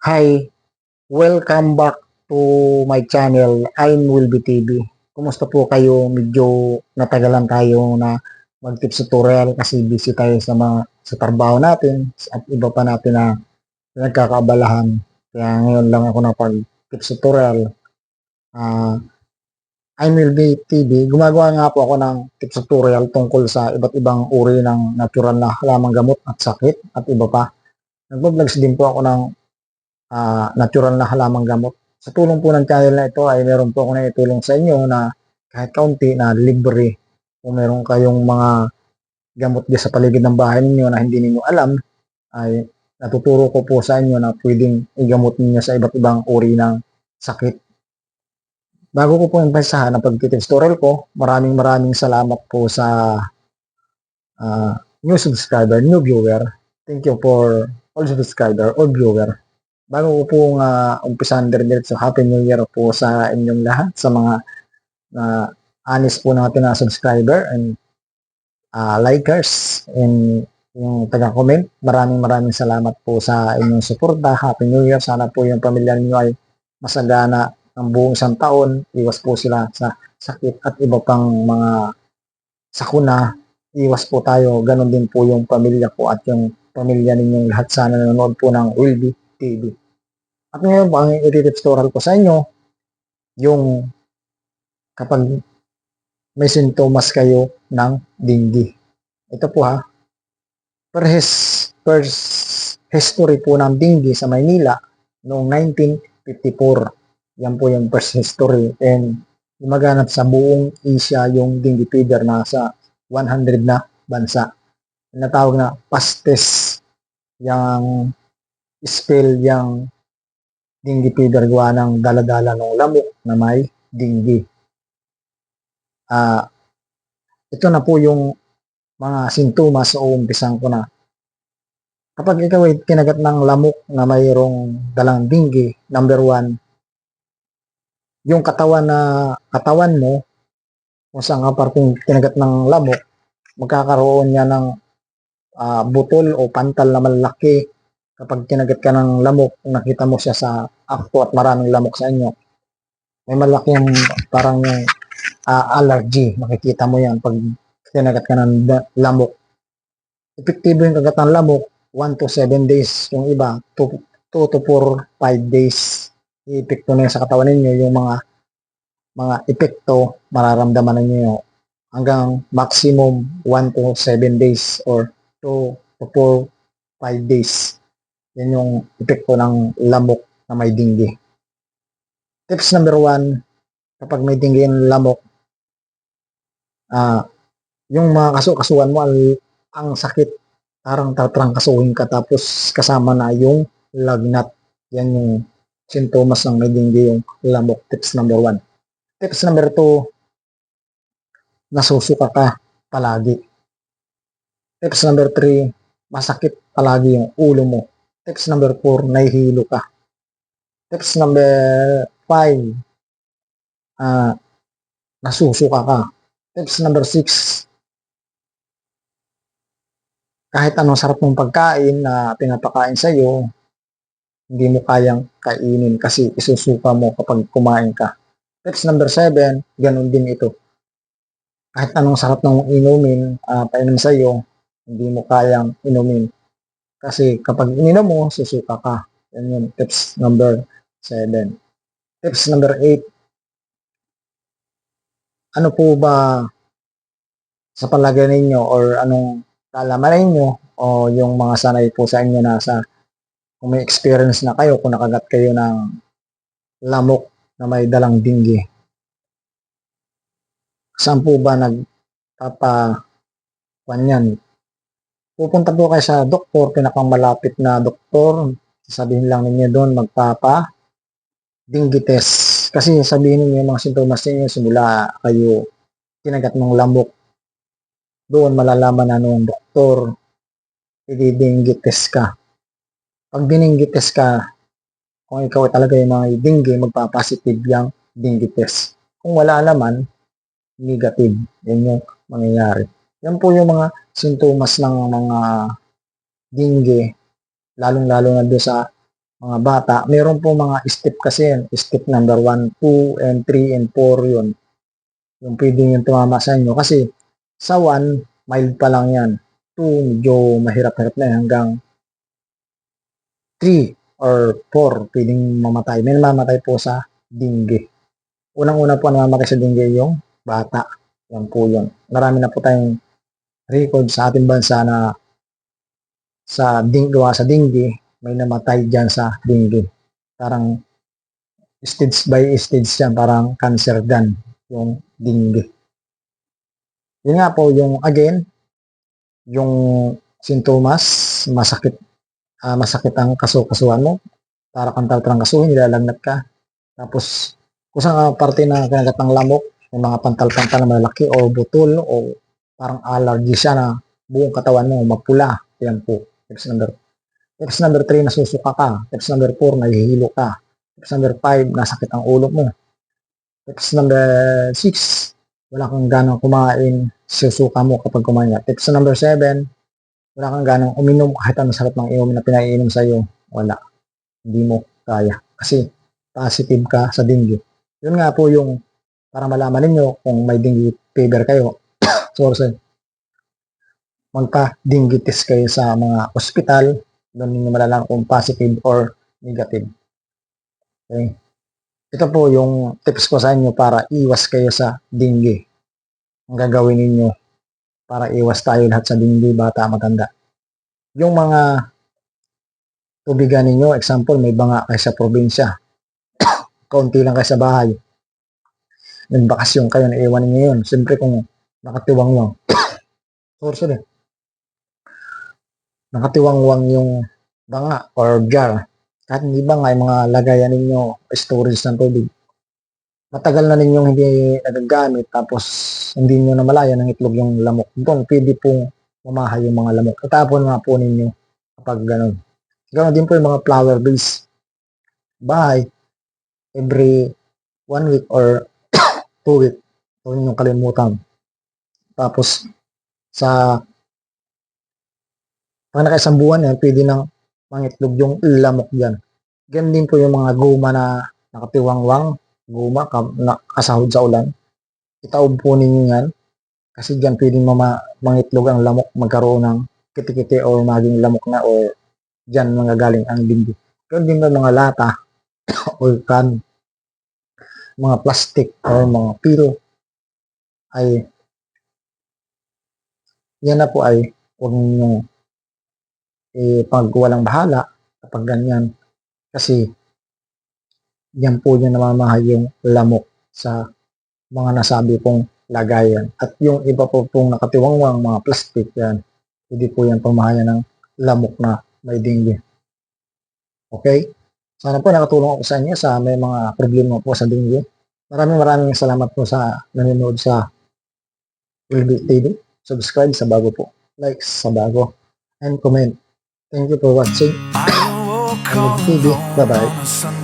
Hi, welcome back to my channel, I'm Wilby TV. Kumusta po kayo? Medyo natagalan tayo na mag-tips tutorial kasi busy tayo sa mga sa trabaho natin at iba pa natin na nagkakaabalahan. Kaya ngayon lang ako napag-tips tutorial. Ah, I'm Wilby TV. Gumagawa nga po ako ng tips tutorial tungkol sa iba't ibang uri ng natural na halamang gamot at sakit at iba pa. Nagbablog din po ako ng ah, natural na halamang gamot. Sa tulong po ng channel na ito ay meron po ako na itulong sa inyo na kahit kaunti na libre. Kung meron kayong mga gamot di sa paligid ng bahay ninyo na hindi ninyo alam, ay natuturo ko po sa inyo na pwedeng igamot ninyo sa iba't ibang uri ng sakit. Bago ko po umpisahan ang pag-tips tutorial ko, maraming maraming salamat po sa ah, new subscriber, new viewer. Thank you for all subscriber or viewer bago ko po nga umpisahan diretso Happy New Year po sa inyong lahat sa mga na honest po natin na subscriber and uh, likers and yung taga-comment. Maraming maraming salamat po sa inyong suporta. Happy New Year. Sana po yung pamilya niyo ay masagana ng buong isang taon. Iwas po sila sa sakit at iba pang mga sakuna. Iwas po tayo. Ganon din po yung pamilya ko at yung pamilya ninyong lahat sana nanonood po ng Wilby TV. At ngayon po, ang tutorial ko sa inyo, yung kapag may sintomas kayo ng dengue. Ito po ha, per, his, per history po ng dengue sa Maynila noong 1954. Yan po yung first history and gumaganap sa buong Asia yung dengue fever na sa 100 na bansa. Natawag na pastes yung spell yung dengue fever ng daladala ng lamok na may dengue. Ah, ito na po yung mga sintomas o umpisan ko na. Kapag ikaw ay kinagat ng lamok na mayroong dalang dengue, number one, yung katawan na katawan mo, kung saan ka parting kinagat ng lamok, magkakaroon niya ng uh, butol o pantal na malaki kapag kinagat ka ng lamok, nakita mo siya sa akto at maraming lamok sa inyo, may malaking parang uh, allergy. Makikita mo yan pag kinagat ka ng lamok. Epektibo yung kagat ng lamok, 1 to 7 days. Yung iba, 2, 2 to 4, 5 days. Epekto na sa katawan ninyo yung mga mga epekto mararamdaman ninyo hanggang maximum 1 to 7 days or 2 to 4, 5 days yan yung epekto ng lamok na may dengue. Tips number one, kapag may dengue yung lamok, uh, yung mga kaso-kasuhan mo, ang sakit, parang tatrangkasuhin ka tapos kasama na yung lagnat. Yan yung sintomas ng may dengue yung lamok. Tips number one. Tips number two, nasusuka ka palagi. Tips number three, masakit palagi yung ulo mo. Tips number 4, nahihilo ka. Tips number 5, uh, ah, nasusuka ka. Tips number 6, kahit anong sarap ng pagkain na pinapakain sa iyo, hindi mo kayang kainin kasi isusuka mo kapag kumain ka. Tips number 7, ganun din ito. Kahit anong sarap ng inumin, uh, painom sa iyo, hindi mo kayang inumin kasi kapag ininom mo, susuka ka. Yan yung tips number 7. Tips number 8. Ano po ba sa palagay ninyo or anong kalaman ninyo o yung mga sanay po sa inyo na sa kung may experience na kayo, kung nakagat kayo ng lamok na may dalang dinggi. Saan po ba nagpapa yan? Pupunta po kayo sa doktor, pinakamalapit na doktor, sabihin lang ninyo doon magpapa dengue test. Kasi sabihin niyo yung mga sintomas niyo simula kayo kinagat ng lamok. Doon malalaman na nung doktor, i-dengue test ka. Pag dinengue test ka, kung ikaw talaga yung mga dengue, magpa-positive yung dengue test. Kung wala naman, negative. Yan yung mangyayari. Yan po yung mga sintomas ng mga dengue, lalong-lalo na doon sa mga bata, meron po mga step kasi yan. Step number 1, 2, and 3, and 4 yun. Yung pwede yung tumama sa inyo. Kasi sa 1, mild pa lang yan. 2, medyo mahirap-hirap na yan. Hanggang 3 or 4, pwedeng mamatay. May namamatay po sa dinggi. Unang-una po namamatay sa dinggi yung bata. Yan po yun. Marami na po tayong record sa ating bansa na sa ding sa dinggi, may namatay dyan sa dinggi. Parang stage by stage yan, parang cancer gan yung dinggi. Yun nga po, yung again, yung sintomas, masakit, ah, masakit ang kaso-kasuhan mo, para kang tartarang kasuhin, nilalagnat ka. Tapos, kung ka parte na kinagat ng lamok, yung mga pantal-pantal na malaki o butol o parang allergy siya na buong katawan mo magpula. Yan po. Tips number Tips number 3, nasusuka ka. Tips number 4, nahihilo ka. Tips number 5, nasakit ang ulo mo. Tips number 6, wala kang ganang kumain, susuka mo kapag kumain ka. Tips number 7, wala kang ganang uminom kahit anong sarap ng inom na pinaiinom sa'yo. Wala. Hindi mo kaya. Kasi positive ka sa dengue. Yun nga po yung para malaman ninyo kung may dengue fever kayo. Sorry. Magpa-dengue test kayo sa mga ospital doon ninyo malalaman kung positive or negative. Okay. Ito po yung tips ko sa inyo para iwas kayo sa dengue. Ang gagawin ninyo para iwas tayo lahat sa dengue, bata, matanda. Yung mga tubigan ninyo, example, may banga kayo sa probinsya. Kaunti lang kayo sa bahay. Nagbakasyon kayo, naiwan ninyo yun. Siyempre kung nakatiwang-wang. sorry, sorry nakatiwangwang yung banga or jar. Kahit hindi banga, yung mga lagayan ninyo, storage ng tubig. Matagal na ninyong hindi nagagamit, tapos hindi nyo na malaya ng itlog yung lamok. Doon, pwede pong mamahay yung mga lamok. Itapon nga po ninyo kapag ganun. Ganoon din po yung mga flower base. Bahay, every one week or two week, huwag ninyong kalimutan. Tapos, sa pag nakaisang buwan yan, pwede nang mangitlog yung lamok dyan. Ganyan din po yung mga guma na nakatiwangwang, guma na, kasahod sa ulan. Itaob po ninyo yan. Kasi dyan pwedeng mama, mangitlog ang lamok, magkaroon ng kitikiti o maging lamok na o dyan manggagaling ang dindi. Ganyan din mga lata o kan, mga plastic o mga piro ay yan na po ay huwag ninyong eh, pag walang bahala, kapag ganyan, kasi yan po yung namamahay yung lamok sa mga nasabi pong lagayan. At yung iba po pong nakatiwangwang mga plastic yan, hindi po yan pamahayan ng lamok na may dengue. Okay? Sana po nakatulong ako sa inyo sa may mga problema po sa dengue. Maraming maraming salamat po sa nanonood sa Wilby TV. Subscribe sa bago po. Like sa bago. And comment. Thank you for watching. TV. Bye-bye.